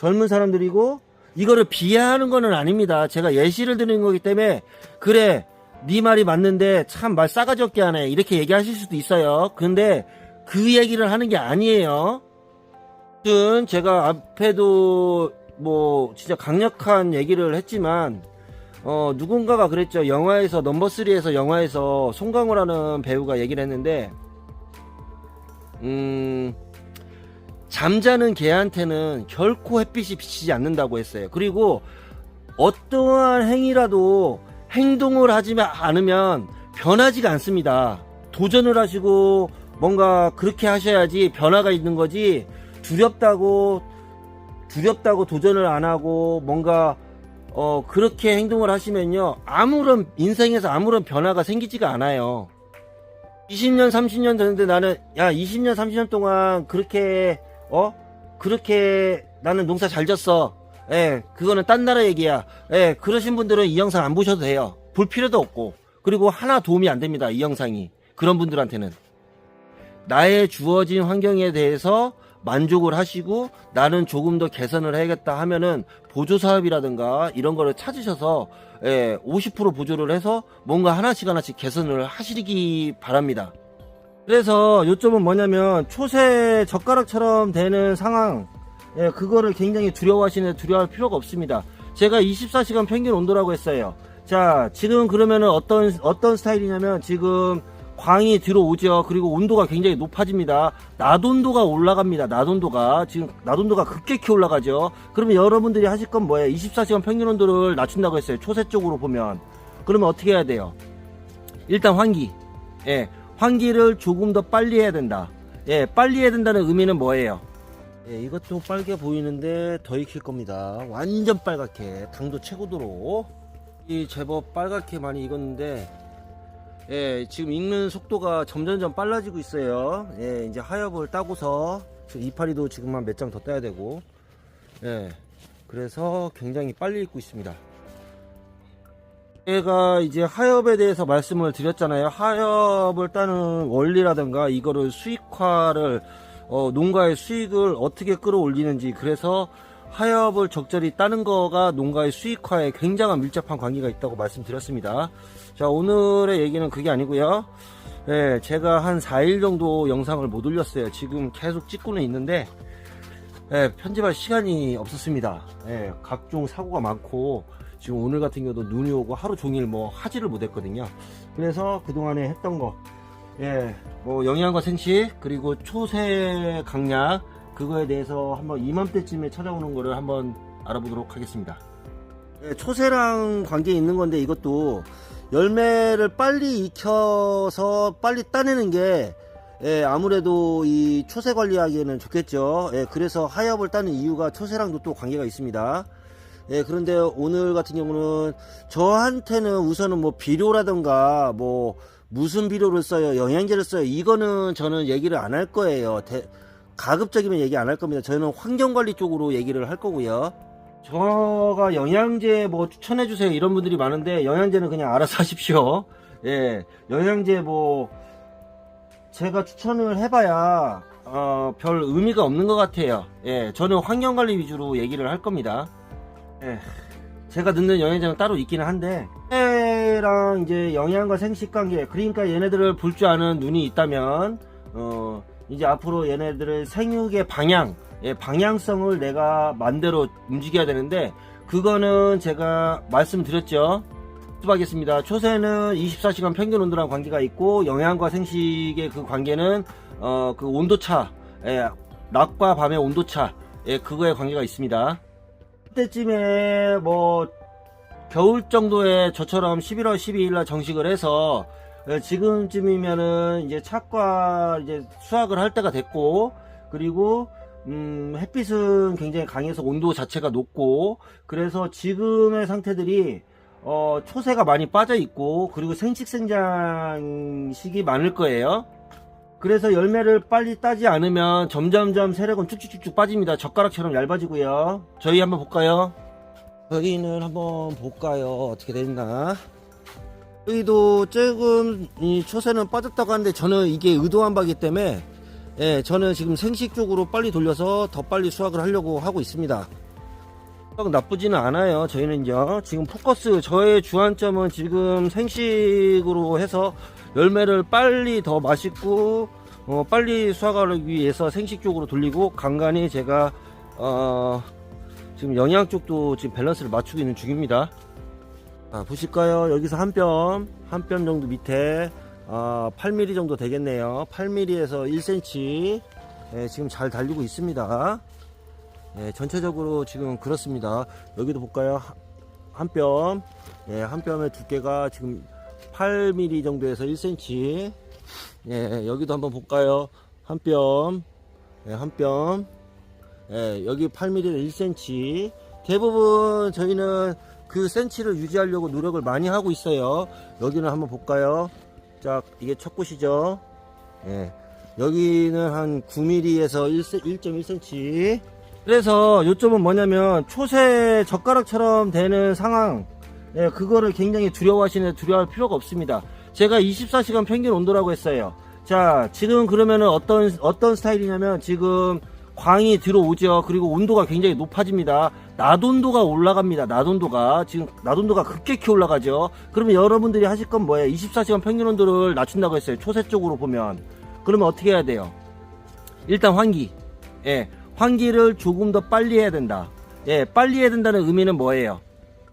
젊은 사람들이고 이거를 비하하는 거는 아닙니다. 제가 예시를 드리는 거기 때문에 그래 네 말이 맞는데 참 말 싸가지 없게 하네 이렇게 얘기하실 수도 있어요. 근데 그 얘기를 하는 게 아니에요. 아무튼 제가 앞에도 뭐 진짜 강력한 얘기를 했지만 어 누군가가 그랬죠. 영화에서 넘버 3에서 영화에서 송강호라는 배우가 얘기를 했는데 음 잠자는 개한테는 결코 햇빛이 비치지 않는다고 했어요. 그리고 어떠한 행위라도 행동을 하지 않으면 변하지가 않습니다. 도전을 하시고 뭔가 그렇게 하셔야지 변화가 있는 거지 두렵다고 두렵다고 도전을 안 하고 뭔가 어 그렇게 행동을 하시면요 아무런 인생에서 아무런 변화가 생기지가 않아요. 20년 30년 됐는데 나는 야 20년 30년 동안 그렇게 어 그렇게 나는 농사 잘 졌어. 예, 그거는 딴 나라 얘기야. 예, 그러신 분들은 이 영상 안 보셔도 돼요. 볼 필요도 없고. 그리고 하나 도움이 안 됩니다. 이 영상이. 그런 분들한테는. 나의 주어진 환경에 대해서 만족을 하시고 나는 조금 더 개선을 해야겠다 하면은 보조 사업이라든가 이런 거를 찾으셔서 예, 50% 보조를 해서 뭔가 하나씩 하나씩 개선을 하시기 바랍니다. 그래서 요점은 뭐냐면 초세 젓가락처럼 되는 상황 예, 그거를 굉장히 두려워하시는 두려워할 필요가 없습니다. 제가 24시간 평균 온도라고 했어요. 자, 지금 그러면은 어떤 어떤 스타일이냐면 지금 광이 들어오죠. 그리고 온도가 굉장히 높아집니다. 낮 온도가 올라갑니다. 낮 온도가 지금 낮 온도가 급격히 올라가죠. 그러면 여러분들이 하실 건 뭐예요? 24시간 평균 온도를 낮춘다고 했어요. 초세 쪽으로 보면 그러면 어떻게 해야 돼요? 일단 환기. 예, 환기를 조금 더 빨리 해야 된다. 예, 빨리 해야 된다는 의미는 뭐예요? 예, 이것도 빨개 보이는데 더 익힐 겁니다. 완전 빨갛게 당도 최고도로 이 제법 빨갛게 많이 익었는데 예, 지금 익는 속도가 점점점 빨라지고 있어요. 예, 이제 하엽을 따고서 이파리도 지금 한 몇 장 더 따야 되고 예, 그래서 굉장히 빨리 익고 있습니다. 제가 이제 하엽에 대해서 말씀을 드렸잖아요. 하엽을 따는 원리라든가 이거를 수익화를 어, 농가의 수익을 어떻게 끌어올리는지 그래서 하엽을 적절히 따는 거가 농가의 수익화에 굉장한 밀접한 관계가 있다고 말씀드렸습니다. 자 오늘의 얘기는 그게 아니고요. 예, 제가 한 4일 정도 영상을 못 올렸어요. 지금 계속 찍고는 있는데 예, 편집할 시간이 없었습니다. 예, 각종 사고가 많고 지금 오늘 같은 경우도 눈이 오고 하루 종일 뭐 하지를 못했거든요. 그래서 그동안에 했던 거, 예, 뭐 영양과 생식 그리고 초세 강약 그거에 대해서 한번 이맘때쯤에 찾아오는 거를 한번 알아보도록 하겠습니다. 예, 초세랑 관계 있는 건데 이것도 열매를 빨리 익혀서 빨리 따내는 게 예, 아무래도 이 초세 관리하기에는 좋겠죠. 예, 그래서 하엽을 따는 이유가 초세랑도 또 관계가 있습니다. 예, 그런데 오늘 같은 경우는 저한테는 우선은 뭐 비료라든가 뭐 무슨 비료를 써요, 영양제를 써요. 이거는 저는 얘기를 안 할 거예요. 대- 가급적이면 얘기 안 할 겁니다. 저는 환경관리 쪽으로 얘기를 할 거고요. 저가 영양제 뭐 추천해 주세요 이런 분들이 많은데 영양제는 그냥 알아서 하십시오. 예, 영양제 뭐 제가 추천을 해봐야 어, 별 의미가 없는 것 같아요. 예, 저는 환경관리 위주로 얘기를 할 겁니다. 예, 제가 넣는 영양제는 따로 있기는 한데 랑 이제 영양과 생식 관계 그러니까 얘네들을 볼 줄 아는 눈이 있다면 어, 이제 앞으로 얘네들의 생육의 방향 예, 방향성을 내가 만대로 움직여야 되는데 그거는 제가 말씀드렸죠. 수하겠습니다. 초세는 24시간 평균 온도랑 관계가 있고 영양과 생식의 그 관계는 어, 그 온도차, 예, 낮과 밤의 온도차, 예, 그거에 관계가 있습니다. 그때쯤에 뭐 겨울 정도에 저처럼 11월 12일 날 정식을 해서 예, 지금쯤이면은 이제 착과 이제 수확을 할 때가 됐고 그리고 음, 햇빛은 굉장히 강해서 온도 자체가 높고 그래서 지금의 상태들이 어, 초세가 많이 빠져 있고 그리고 생식생장식이 많을 거예요. 그래서 열매를 빨리 따지 않으면 점점점 세력은 쭉쭉쭉쭉 빠집니다. 젓가락처럼 얇아지고요. 저희 한번 볼까요? 여기는 한번 볼까요? 어떻게 됐나? 여기도 조금 이 초세는 빠졌다고 하는데 저는 이게 의도한 바기 때문에 예, 저는 지금 생식 쪽으로 빨리 돌려서 더 빨리 수확을 하려고 하고 있습니다. 나쁘지는 않아요. 저희는요. 지금 포커스 저의 주안점은 지금 생식으로 해서 열매를 빨리 더 맛있고 어, 빨리 수확하기 위해서 생식 쪽으로 돌리고 간간히 제가 어, 지금 영양 쪽도 지금 밸런스를 맞추고 있는 중입니다. 아, 보실까요? 여기서 한 뼘, 한 뼘 정도 밑에 아, 8mm 정도 되겠네요. 8mm에서 1cm 예, 지금 잘 달리고 있습니다. 예, 전체적으로 지금 그렇습니다. 여기도 볼까요? 하- 한 뼘, 예, 한 뼘의 두께가 지금 8mm 정도에서 1cm. 예, 여기도 한번 볼까요? 한 뼘, 예, 한 뼘, 예, 여기 8mm에서 1cm. 대부분 저희는 그 센치를 유지하려고 노력을 많이 하고 있어요. 여기는 한번 볼까요? 자, 이게 첫 곳이죠. 예, 여기는 한 9mm에서 1.1cm. 그래서 요점은 뭐냐면 초세 젓가락처럼 되는 상황 예, 그거를 굉장히 두려워하시는 두려워할 필요가 없습니다. 제가 24시간 평균 온도라고 했어요. 자, 지금 그러면은 어떤 어떤 스타일이냐면 지금 광이 들어오죠. 그리고 온도가 굉장히 높아집니다. 낮 온도가 올라갑니다. 낮 온도가 지금 낮 온도가 급격히 올라가죠. 그러면 여러분들이 하실 건 뭐예요? 24시간 평균 온도를 낮춘다고 했어요. 초세 쪽으로 보면 그러면 어떻게 해야 돼요? 일단 환기. 예. 환기를 조금 더 빨리 해야 된다. 예, 빨리 해야 된다는 의미는 뭐예요?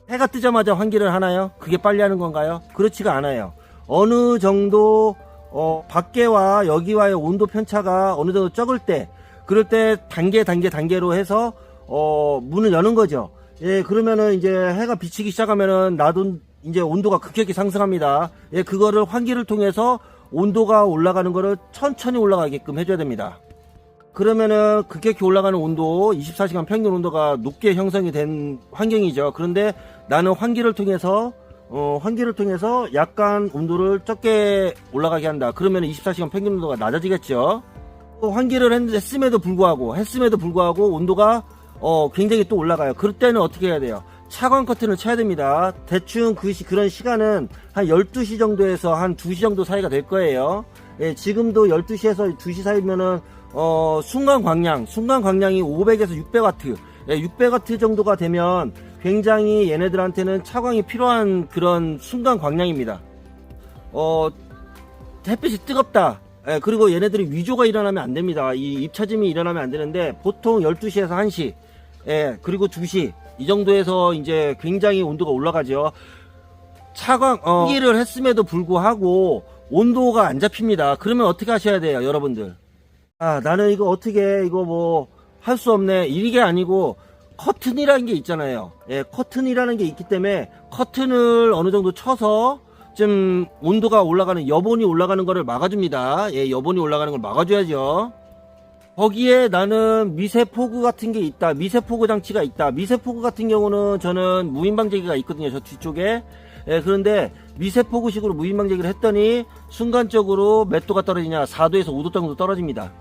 해가 뜨자마자 환기를 하나요? 그게 빨리 하는 건가요? 그렇지가 않아요. 어느 정도 어, 밖에와 여기와의 온도 편차가 어느 정도 적을 때, 그럴 때 단계 단계 단계로 해서 어, 문을 여는 거죠. 예, 그러면은 이제 해가 비치기 시작하면은 나도 이제 온도가 급격히 상승합니다. 예, 그거를 환기를 통해서 온도가 올라가는 거를 천천히 올라가게끔 해줘야 됩니다. 그러면은 급격히 올라가는 온도 24시간 평균 온도가 높게 형성이 된 환경이죠. 그런데 나는 환기를 통해서 어, 환기를 통해서 약간 온도를 적게 올라가게 한다. 그러면 24시간 평균 온도가 낮아지겠죠. 또 환기를 했, 했음에도 불구하고 했음에도 불구하고 온도가 어, 굉장히 또 올라가요. 그럴 때는 어떻게 해야 돼요? 차광 커튼을 쳐야 됩니다. 대충 그 시, 그런 시간은 한 12시 정도에서 한 2시 정도 사이가 될 거예요. 예, 지금도 12시에서 2시 사이면은 어, 순간 광량, 순간 광량이 500에서 600와트, 예, 600와트 정도가 되면 굉장히 얘네들한테는 차광이 필요한 그런 순간 광량입니다. 어, 햇빛이 뜨겁다. 예, 그리고 얘네들이 위조가 일어나면 안 됩니다. 이 입차짐이 일어나면 안 되는데 보통 12시에서 1시, 예, 그리고 2시 이 정도에서 이제 굉장히 온도가 올라가죠. 차광 어, 환기를 했음에도 불구하고 온도가 안 잡힙니다. 그러면 어떻게 하셔야 돼요, 여러분들? 아, 나는 이거 어떻게 이거 뭐 할 수 없네. 이게 아니고 커튼이라는 게 있잖아요. 예, 커튼이라는 게 있기 때문에 커튼을 어느 정도 쳐서 좀 온도가 올라가는 여본이 올라가는 거를 막아줍니다. 예, 여본이 올라가는 걸 막아줘야죠. 거기에 나는 미세포구 같은 게 있다. 미세포구 장치가 있다. 미세포구 같은 경우는 저는 무인방제기가 있거든요. 저 뒤쪽에. 예, 그런데 미세포구식으로 무인방제기를 했더니 순간적으로 몇 도가 떨어지냐? 4도에서 5도 정도 떨어집니다.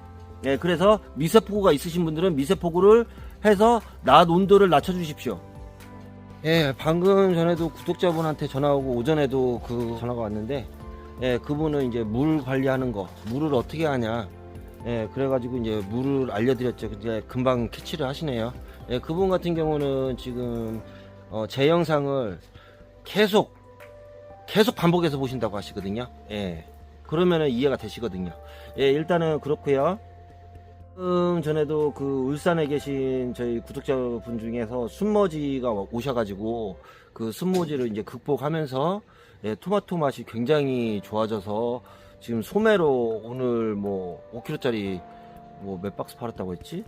예, 그래서 미세포구가 있으신 분들은 미세포구를 해서 낮 온도를 낮춰주십시오. 예, 방금 전에도 구독자분한테 전화 오고 오전에도 그 전화가 왔는데, 예, 그분은 이제 물 관리하는 거, 물을 어떻게 하냐. 예, 그래가지고 이제 물을 알려드렸죠. 이제 금방 캐치를 하시네요. 예, 그분 같은 경우는 지금 어, 제 영상을 계속 계속 반복해서 보신다고 하시거든요. 예, 그러면은 이해가 되시거든요. 예, 일단은 그렇고요. 음, 전에도 그 울산에 계신 저희 구독자분 중에서 순머지가 오셔가지고 그 순머지를 이제 극복하면서 예, 토마토 맛이 굉장히 좋아져서 지금 소매로 오늘 뭐 5kg짜리 뭐 몇 박스 팔았다고 했지?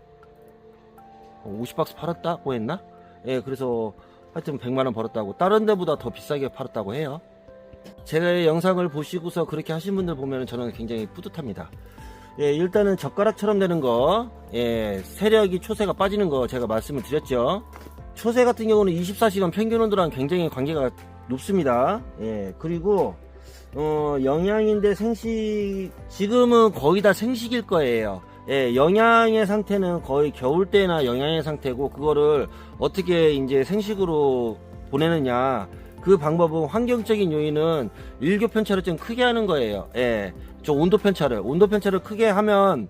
50박스 팔았다고 했나? 예, 그래서 하여튼 100만원 벌었다고 다른 데보다 더 비싸게 팔았다고 해요. 제 영상을 보시고서 그렇게 하신 분들 보면 저는 굉장히 뿌듯합니다. 예, 일단은 젓가락처럼 되는 거, 예, 세력이 초세가 빠지는 거 제가 말씀을 드렸죠. 초세 같은 경우는 24시간 평균 온도랑 굉장히 관계가 높습니다. 예, 그리고 어, 영양인데 생식 지금은 거의 다 생식일 거예요. 예, 영양의 상태는 거의 겨울 때나 영양의 상태고 그거를 어떻게 이제 생식으로 보내느냐 그 방법은 환경적인 요인은 일교 편차를 좀 크게 하는 거예요. 예, 저 온도 편차를 온도 편차를 크게 하면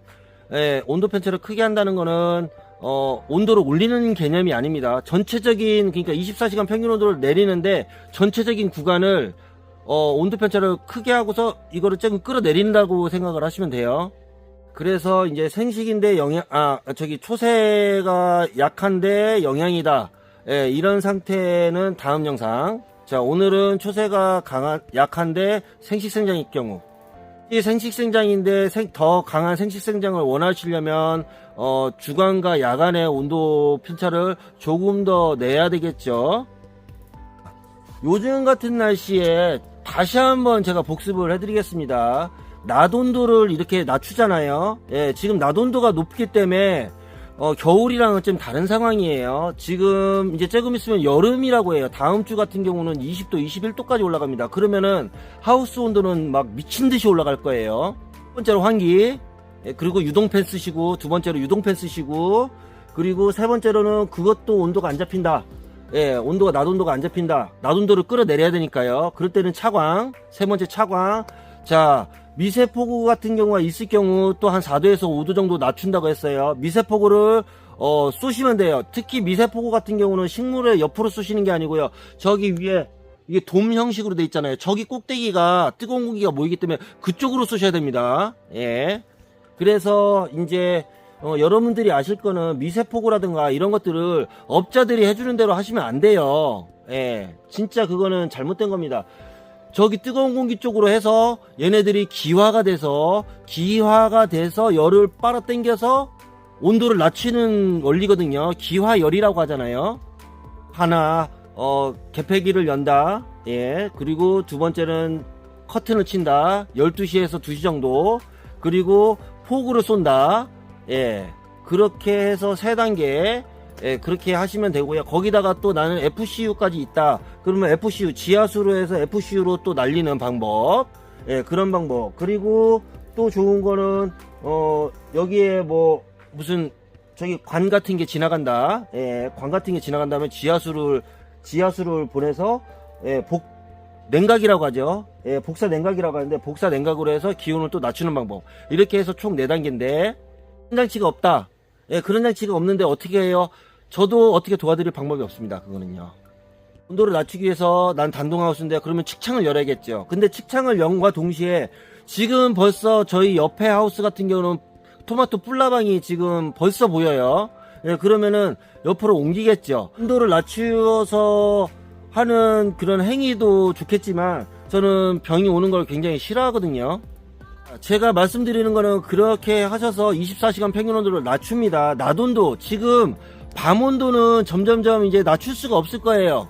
예, 온도 편차를 크게 한다는 거는 어, 온도를 올리는 개념이 아닙니다. 전체적인 그러니까 24시간 평균 온도를 내리는데 전체적인 구간을 어, 온도 편차를 크게 하고서 이거를 조금 끌어내린다고 생각을 하시면 돼요. 그래서 이제 생식인데 영양 아 저기 초세가 약한데 영양이다. 예, 이런 상태는 다음 영상. 자, 오늘은 초세가 강한 약한데 생식생장일 경우 이 생식생장인데 생- 더 강한 생식생장을 원하시려면 어, 주간과 야간의 온도 편차를 조금 더 내야 되겠죠. 요즘 같은 날씨에 다시 한번 제가 복습을 해드리겠습니다. 낮 온도를 이렇게 낮추잖아요. 예, 지금 낮 온도가 높기 때문에 어, 겨울이랑은 좀 다른 상황이에요. 지금 이제 조금 있으면 여름이라고 해요. 다음 주 같은 경우는 20도, 21도까지 올라갑니다. 그러면은 하우스 온도는 막 미친 듯이 올라갈 거예요. 첫 번째로 환기, 예, 그리고 유동팬 쓰시고, 두 번째로 유동팬 쓰시고, 그리고 세 번째로는 그것도 온도가 안 잡힌다. 예, 온도가 낮 온도가 안 잡힌다. 낮 온도를 끌어내려야 되니까요. 그럴 때는 차광, 세 번째 차광. 자, 미세폭우 같은 경우가 있을 경우 또 한 4도에서 5도 정도 낮춘다고 했어요. 미세폭우를 어, 쏘시면 돼요. 특히 미세폭우 같은 경우는 식물에 옆으로 쏘시는 게 아니고요. 저기 위에 이게 돔 형식으로 돼 있잖아요. 저기 꼭대기가 뜨거운 공기가 모이기 때문에 그쪽으로 쏘셔야 됩니다. 예. 그래서 이제 어, 여러분들이 아실 거는 미세폭우라든가 이런 것들을 업자들이 해주는 대로 하시면 안 돼요. 예. 진짜 그거는 잘못된 겁니다. 저기 뜨거운 공기 쪽으로 해서 얘네들이 기화가 돼서 기화가 돼서 열을 빨아 당겨서 온도를 낮추는 원리거든요. 기화열이라고 하잖아요. 하나 어 개폐기를 연다. 예. 그리고 두 번째는 커튼을 친다. 12시에서 2시 정도. 그리고 폭우를 쏜다. 예. 그렇게 해서 세 단계 예, 그렇게 하시면 되고요. 거기다가 또 나는 FCU까지 있다. 그러면 FCU 지하수로 해서 FCU로 또 날리는 방법. 예, 그런 방법. 그리고 또 좋은 거는 어 여기에 뭐 무슨 저기 관 같은 게 지나간다. 예, 관 같은 게 지나간다면 지하수를 지하수를 보내서 예, 복 냉각이라고 하죠. 예, 복사 냉각이라고 하는데 복사 냉각으로 해서 기온을 또 낮추는 방법. 이렇게 해서 총 4단계인데 그런 장치가 없다. 예, 그런 장치가 없는데 어떻게 해요? 저도 어떻게 도와드릴 방법이 없습니다. 그거는요. 온도를 낮추기 위해서 난 단동하우스인데 그러면 측창을 열어야겠죠. 근데 측창을 연과 동시에 지금 벌써 저희 옆에 하우스 같은 경우는 토마토 뿔라방이 지금 벌써 보여요. 예, 그러면은 옆으로 옮기겠죠. 온도를 낮추어서 하는 그런 행위도 좋겠지만 저는 병이 오는 걸 굉장히 싫어하거든요. 제가 말씀드리는 거는 그렇게 하셔서 24시간 평균 온도를 낮춥니다. 낮 온도 지금 밤 온도는 점점점 이제 낮출 수가 없을 거예요.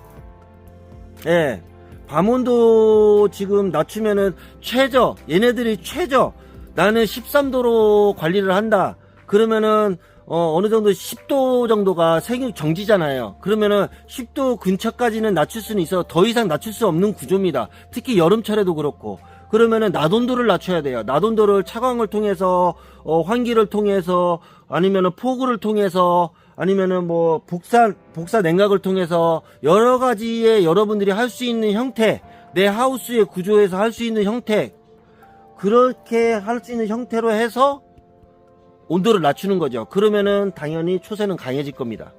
예. 밤 온도 지금 낮추면은 최저 얘네들이 최저 나는 13도로 관리를 한다. 그러면은 어, 어느 정도 10도 정도가 생육 정지잖아요. 그러면은 10도 근처까지는 낮출 수는 있어 더 이상 낮출 수 없는 구조입니다. 특히 여름철에도 그렇고. 그러면은 낮 온도를 낮춰야 돼요. 낮 온도를 차광을 통해서 어, 환기를 통해서 아니면은 폭우를 통해서 아니면은 뭐 복사 복사 냉각을 통해서 여러 가지의 여러분들이 할 수 있는 형태 내 하우스의 구조에서 할 수 있는 형태 그렇게 할 수 있는 형태로 해서 온도를 낮추는 거죠. 그러면은 당연히 초세는 강해질 겁니다.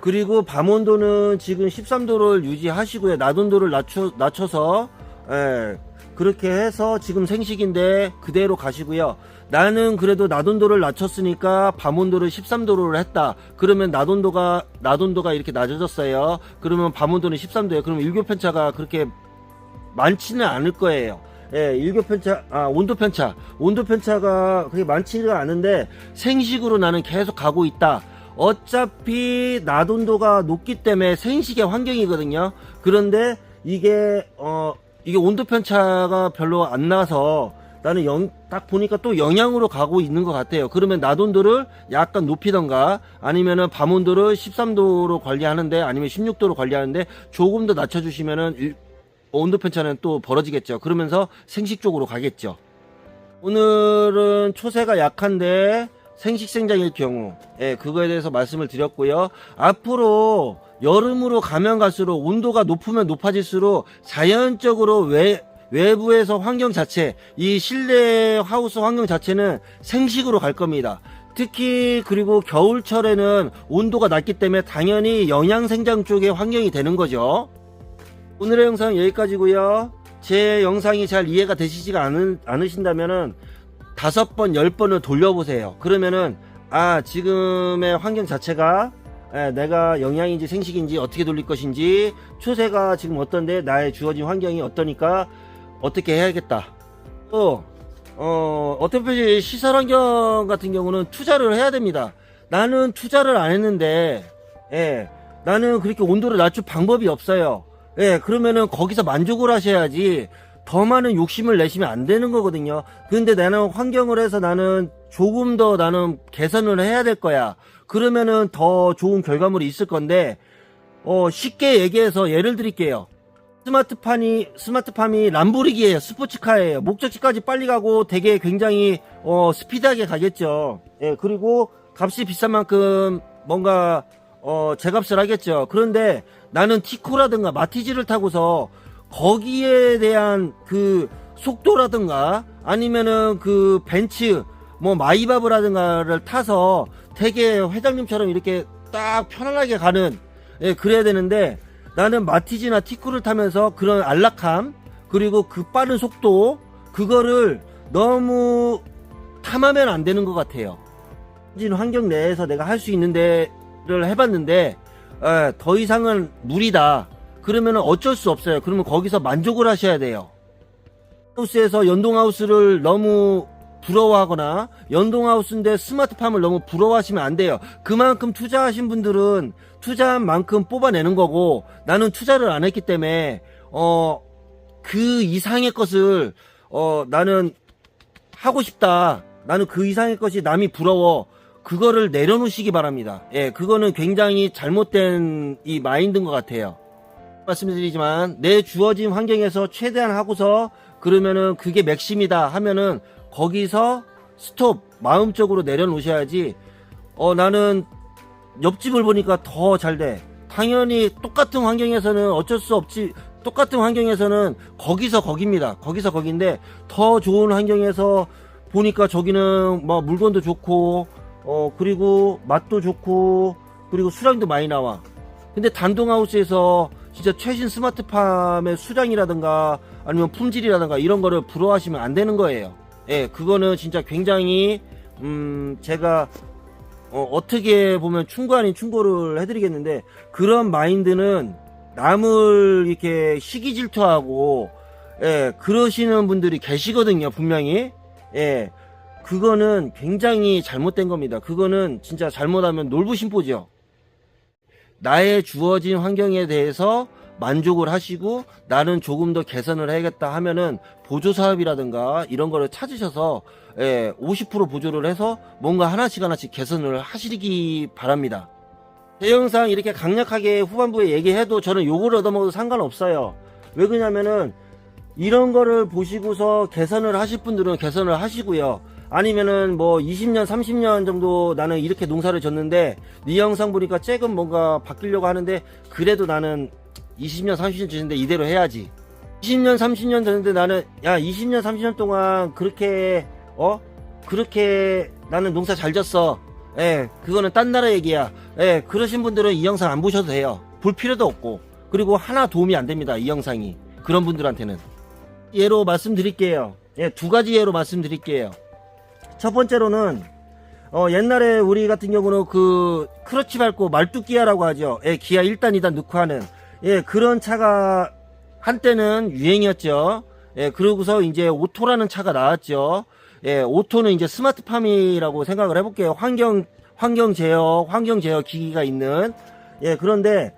그리고 밤 온도는 지금 13도를 유지하시고요. 낮 온도를 낮춰, 낮춰서, 예, 그렇게 해서 지금 생식인데 그대로 가시고요. 나는 그래도 낮 온도를 낮췄으니까 밤 온도를 13도로 했다. 그러면 낮 온도가 이렇게 낮아졌어요. 그러면 밤 온도는 13도예요. 그러면 일교 편차가 그렇게 많지는 않을 거예요. 예, 일교 편차, 아, 온도 편차. 온도 편차가 그렇게 많지가 않은데 생식으로 나는 계속 가고 있다. 어차피 낮 온도가 높기 때문에 생식의 환경이거든요. 그런데 이게, 어, 이게 온도 편차가 별로 안 나서 나는 영, 딱 보니까 또 영향으로 가고 있는 것 같아요. 그러면 낮 온도를 약간 높이던가 아니면은 밤 온도를 13도로 관리하는데 아니면 16도로 관리하는데 조금 더 낮춰주시면은 일- 온도 편차는 또 벌어지겠죠. 그러면서 생식 쪽으로 가겠죠. 오늘은 초세가 약한데 생식생장일 경우, 예, 그거에 대해서 말씀을 드렸고요. 앞으로 여름으로 가면 갈수록 온도가 높으면 높아질수록 자연적으로 외, 외부에서 환경 자체, 이 실내 하우스 환경 자체는 생식으로 갈 겁니다. 특히 그리고 겨울철에는 온도가 낮기 때문에 당연히 영양생장 쪽의 환경이 되는 거죠. 오늘의 영상 여기까지고요. 제 영상이 잘 이해가 되시지가 않으, 않으신다면은 다섯 번, 열 번을 돌려보세요. 그러면은 아 지금의 환경 자체가 예, 내가 영양인지 생식인지 어떻게 돌릴 것인지 추세가 지금 어떤데 나의 주어진 환경이 어떠니까 어떻게 해야겠다. 또 어, 어차피 시설 환경 같은 경우는 투자를 해야 됩니다. 나는 투자를 안 했는데, 예, 나는 그렇게 온도를 낮출 방법이 없어요. 예, 그러면은 거기서 만족을 하셔야지 더 많은 욕심을 내시면 안 되는 거거든요. 근데 나는 환경을 해서 나는 조금 더 나는 개선을 해야 될 거야. 그러면은 더 좋은 결과물이 있을 건데, 어, 쉽게 얘기해서 예를 드릴게요. 스마트팜이 스마트팜이 람보르기예요. 스포츠카예요. 목적지까지 빨리 가고 되게 굉장히 어 스피드하게 가겠죠. 예 그리고 값이 비싼 만큼 뭔가 어 제값을 하겠죠. 그런데 나는 티코라든가 마티즈를 타고서 거기에 대한 그 속도라든가 아니면은 그 벤츠 뭐 마이바브라든가를 타서 되게 회장님처럼 이렇게 딱 편안하게 가는 예 그래야 되는데 나는 마티즈나 티쿠를 타면서 그런 안락함 그리고 그 빠른 속도 그거를 너무 탐하면 안 되는 것 같아요. 진 환경 내에서 내가 할 수 있는 데를 해봤는데 에, 더 이상은 무리다. 그러면 어쩔 수 없어요. 그러면 거기서 만족을 하셔야 돼요. 하우스에서 연동하우스를 너무 부러워하거나 연동하우스인데 스마트팜을 너무 부러워하시면 안 돼요. 그만큼 투자하신 분들은 투자한 만큼 뽑아내는 거고 나는 투자를 안 했기 때문에 어 그 이상의 것을 어 나는 하고 싶다. 나는 그 이상의 것이 남이 부러워. 그거를 내려놓으시기 바랍니다. 예, 그거는 굉장히 잘못된 이 마인드인 것 같아요. 말씀드리지만 내 주어진 환경에서 최대한 하고서 그러면은 그게 맥심이다 하면은 거기서 스톱 마음적으로 내려놓으셔야지 어 나는 옆집을 보니까 더 잘 돼. 당연히 똑같은 환경에서는 어쩔 수 없지. 똑같은 환경에서는 거기서 거깁니다. 거기서 거긴데 더 좋은 환경에서 보니까 저기는 뭐 물건도 좋고 어 그리고 맛도 좋고 그리고 수량도 많이 나와. 근데 단동하우스에서 진짜 최신 스마트팜의 수량이라든가 아니면 품질이라든가 이런 거를 부러워하시면 안 되는 거예요. 예, 그거는 진짜 굉장히 음 제가 어, 어떻게 보면 충고 아닌 충고를 해드리겠는데 그런 마인드는 남을 이렇게 시기 질투하고 예 그러시는 분들이 계시거든요 분명히. 예 그거는 굉장히 잘못된 겁니다. 그거는 진짜 잘못하면 놀부심보죠. 나의 주어진 환경에 대해서 만족을 하시고 나는 조금 더 개선을 해야겠다 하면은 보조 사업이라든가 이런 거를 찾으셔서 예, 50% 보조를 해서 뭔가 하나씩 하나씩 개선을 하시기 바랍니다. 제 영상 이렇게 강력하게 후반부에 얘기해도 저는 욕을 얻어먹어도 상관없어요. 왜 그러냐면은 이런 거를 보시고서 개선을 하실 분들은 개선을 하시고요. 아니면은 뭐 20년, 30년 정도 나는 이렇게 농사를 졌는데 네 영상 보니까 조금 뭔가 바뀌려고 하는데 그래도 나는 20년, 30년 전인데 이대로 해야지. 20년, 30년 전인데 나는 야 20년, 30년 동안 그렇게 어 그렇게 나는 농사 잘 졌어. 예, 그거는 딴 나라 얘기야. 예, 그러신 분들은 이 영상 안 보셔도 돼요. 볼 필요도 없고 그리고 하나 도움이 안 됩니다. 이 영상이 그런 분들한테는 예로 말씀드릴게요. 예, 두 가지 예로 말씀드릴게요. 첫 번째로는 어, 옛날에 우리 같은 경우는 그 크러치 밟고 말뚝 기아라고 하죠. 예, 기아 1단, 2단 넣고 하는 예, 그런 차가 한때는 유행이었죠. 예, 그러고서 이제 오토라는 차가 나왔죠. 예, 오토는 이제 스마트팜이라고 생각을 해볼게요. 환경, 환경 제어, 환경 제어 기기가 있는. 예, 그런데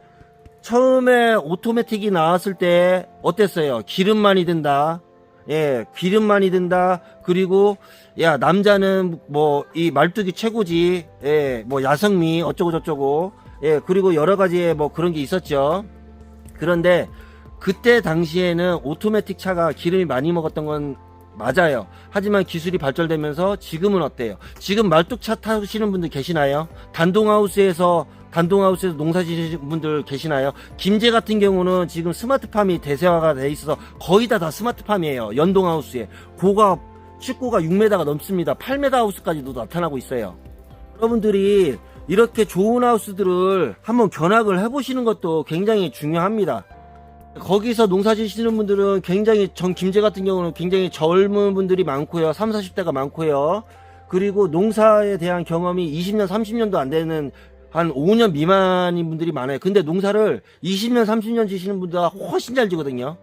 처음에 오토매틱이 나왔을 때 어땠어요? 기름 많이 든다. 예, 기름 많이 든다. 그리고 야 남자는 뭐 이 말뚝이 최고지. 예, 뭐 야성미 어쩌고 저쩌고. 예, 그리고 여러 가지의 뭐 그런 게 있었죠. 그런데 그때 당시에는 오토매틱 차가 기름이 많이 먹었던 건 맞아요. 하지만 기술이 발전되면서 지금은 어때요? 지금 말뚝차 타시는 분들 계시나요? 단동하우스에서 단동하우스에서 농사 지시는 분들 계시나요? 김제 같은 경우는 지금 스마트팜이 대세화가 돼 있어서 거의 다 다 스마트팜이에요. 연동하우스에 고가 축구가 6m가 넘습니다. 8m 하우스까지도 나타나고 있어요. 여러분들이 이렇게 좋은 하우스들을 한번 견학을 해보시는 것도 굉장히 중요합니다. 거기서 농사 지시는 분들은 굉장히 전 김제 같은 경우는 굉장히 젊은 분들이 많고요. 3, 40대가 많고요. 그리고 농사에 대한 경험이 20년, 30년도 안 되는 한 5년 미만인 분들이 많아요. 근데 농사를 20년, 30년 지시는 분들보다 훨씬 잘 지거든요.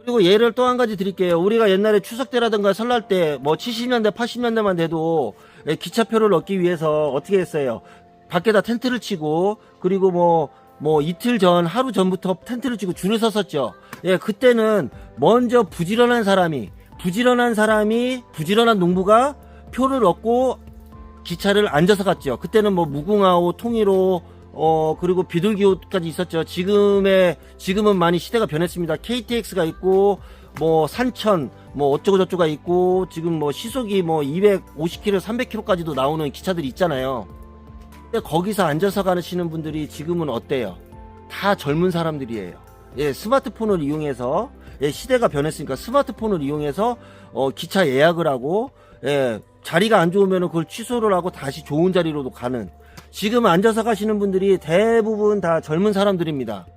그리고 예를 또 한 가지 드릴게요. 우리가 옛날에 추석 때라든가 설날 때 뭐 70년대, 80년대만 돼도 예, 기차표를 얻기 위해서 어떻게 했어요? 밖에다 텐트를 치고 그리고 뭐뭐 이틀 전 하루 전부터 텐트를 치고 줄을 섰었죠. 예, 그때는 먼저 부지런한 사람이 부지런한 사람이 부지런한 농부가 표를 얻고 기차를 앉아서 갔죠. 그때는 뭐 무궁화호, 통일호, 어 그리고 비둘기호까지 있었죠. 지금의 지금은 많이 시대가 변했습니다. KTX가 있고 뭐 산천 뭐 어쩌고 저쩌고가 있고 지금 뭐 시속이 뭐 250km, 300km까지도 나오는 기차들이 있잖아요. 근데 거기서 앉아서 가시는 분들이 지금은 어때요? 다 젊은 사람들이에요. 예, 스마트폰을 이용해서 예, 시대가 변했으니까 스마트폰을 이용해서 어, 기차 예약을 하고 예, 자리가 안 좋으면 그걸 취소를 하고 다시 좋은 자리로도 가는 지금 앉아서 가시는 분들이 대부분 다 젊은 사람들입니다.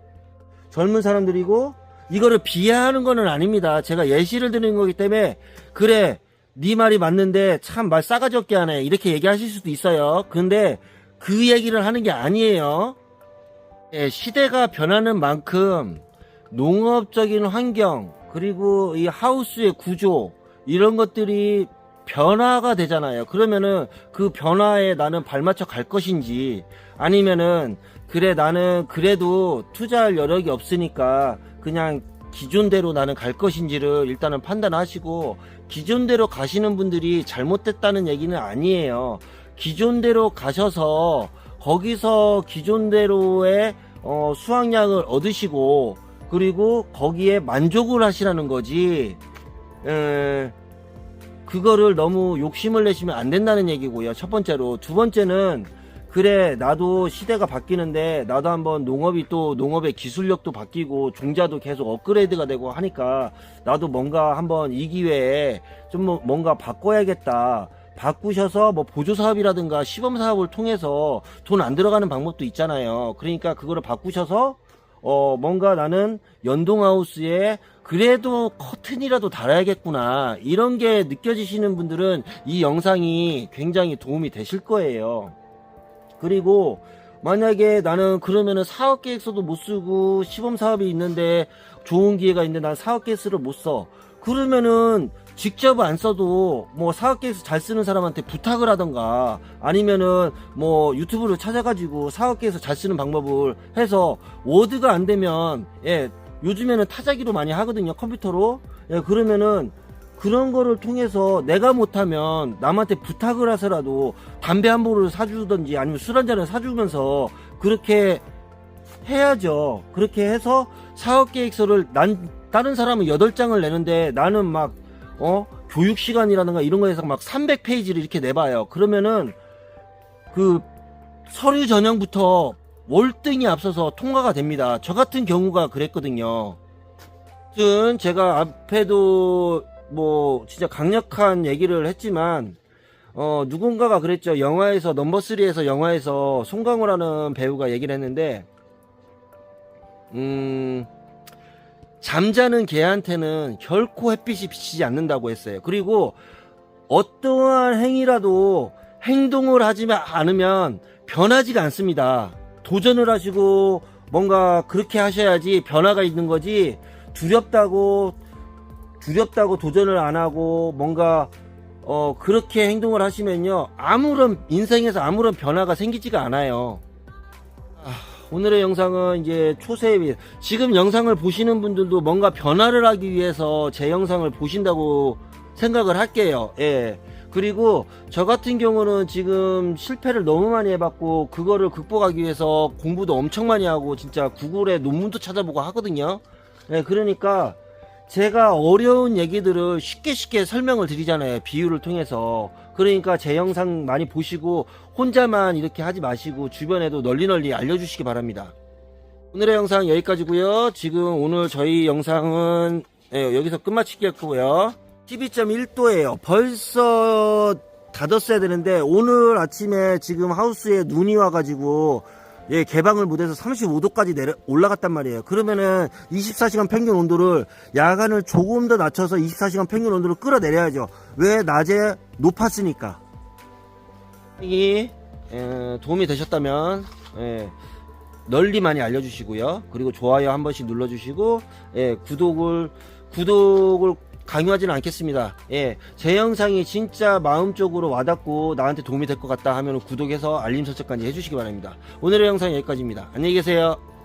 젊은 사람들이고 이거를 비하하는 거는 아닙니다. 제가 예시를 드리는 거기 때문에 그래 네 말이 맞는데 참 말 싸가지 없게 하네 이렇게 얘기하실 수도 있어요. 근데 그 얘기를 하는 게 아니에요. 예, 시대가 변하는 만큼 농업적인 환경 그리고 이 하우스의 구조 이런 것들이 변화가 되잖아요. 그러면은 그 변화에 나는 발맞춰 갈 것인지 아니면은 그래 나는 그래도 투자할 여력이 없으니까 그냥 기존대로 나는 갈 것인지를 일단은 판단하시고 기존대로 가시는 분들이 잘못됐다는 얘기는 아니에요. 기존대로 가셔서 거기서 기존대로의 어, 수확량을 얻으시고 그리고 거기에 만족을 하시라는 거지. 에, 그거를 너무 욕심을 내시면 안 된다는 얘기고요. 첫 번째로. 두 번째는 그래 나도 시대가 바뀌는데 나도 한번 농업이 또 농업의 기술력도 바뀌고 종자도 계속 업그레이드가 되고 하니까 나도 뭔가 한번 이 기회에 좀 뭐- 뭔가 바꿔야겠다. 바꾸셔서 뭐 보조 사업이라든가 시범 사업을 통해서 돈 안 들어가는 방법도 있잖아요. 그러니까 그거를 바꾸셔서 어 뭔가 나는 연동하우스에 그래도 커튼이라도 달아야겠구나 이런 게 느껴지시는 분들은 이 영상이 굉장히 도움이 되실 거예요. 그리고 만약에 나는 그러면은 사업 계획서도 못 쓰고 시범 사업이 있는데 좋은 기회가 있는데 난 사업 계획서를 못 써. 그러면은 직접 안 써도 뭐 사업 계획서 잘 쓰는 사람한테 부탁을 하던가 아니면은 뭐 유튜브를 찾아가지고 사업 계획서 잘 쓰는 방법을 해서 워드가 안 되면 예 요즘에는 타자기로 많이 하거든요 컴퓨터로 예 그러면은 그런 거를 통해서 내가 못하면 남한테 부탁을 해서라도 담배 한 보를 사주든지 아니면 술 한 잔을 사주면서 그렇게 해야죠. 그렇게 해서 사업 계획서를 난 다른 사람은 8장을 내는데 나는 막 어? 교육 시간이라든가 이런 거에서 막 300페이지를 이렇게 내봐요. 그러면은 그 서류 전형부터 월등히 앞서서 통과가 됩니다. 저 같은 경우가 그랬거든요. 아무튼 제가 앞에도 뭐 진짜 강력한 얘기를 했지만 어 누군가가 그랬죠 영화에서 넘버 3에서 영화에서 송강호라는 배우가 얘기를 했는데 음 잠자는 개한테는 결코 햇빛이 비치지 않는다고 했어요. 그리고 어떠한 행위라도 행동을 하지 않으면 변하지가 않습니다. 도전을 하시고 뭔가 그렇게 하셔야지 변화가 있는 거지 두렵다고 두렵다고 도전을 안 하고 뭔가 어 그렇게 행동을 하시면요. 아무런 인생에서 아무런 변화가 생기지가 않아요. 아, 오늘의 영상은 이제 초세에 지금 영상을 보시는 분들도 뭔가 변화를 하기 위해서 제 영상을 보신다고 생각을 할게요. 예. 그리고 저 같은 경우는 지금 실패를 너무 많이 해봤고 그거를 극복하기 위해서 공부도 엄청 많이 하고 진짜 구글에 논문도 찾아보고 하거든요. 예, 그러니까 제가 어려운 얘기들을 쉽게 쉽게 설명을 드리잖아요. 비유를 통해서. 그러니까 제 영상 많이 보시고 혼자만 이렇게 하지 마시고 주변에도 널리 널리 알려주시기 바랍니다. 오늘의 영상 여기까지고요. 지금 오늘 저희 영상은 예, 여기서 끝마치겠고요. 12.1도예요. 벌써 닫았어야 되는데 오늘 아침에 지금 하우스에 눈이 와가지고 예 개방을 못해서 35도까지 내려 올라갔단 말이에요. 그러면은 24시간 평균 온도를 야간을 조금 더 낮춰서 24시간 평균 온도를 끌어내려야죠. 왜 낮에 높았으니까. 이 에, 도움이 되셨다면 예, 널리 많이 알려주시고요. 그리고 좋아요 한 번씩 눌러주시고 예, 구독을 구독을 강요하지는 않겠습니다. 예, 제 영상이 진짜 마음적으로 와닿고 나한테 도움이 될 것 같다 하면 구독해서 알림 설정까지 해주시기 바랍니다. 오늘의 영상 여기까지입니다. 안녕히 계세요.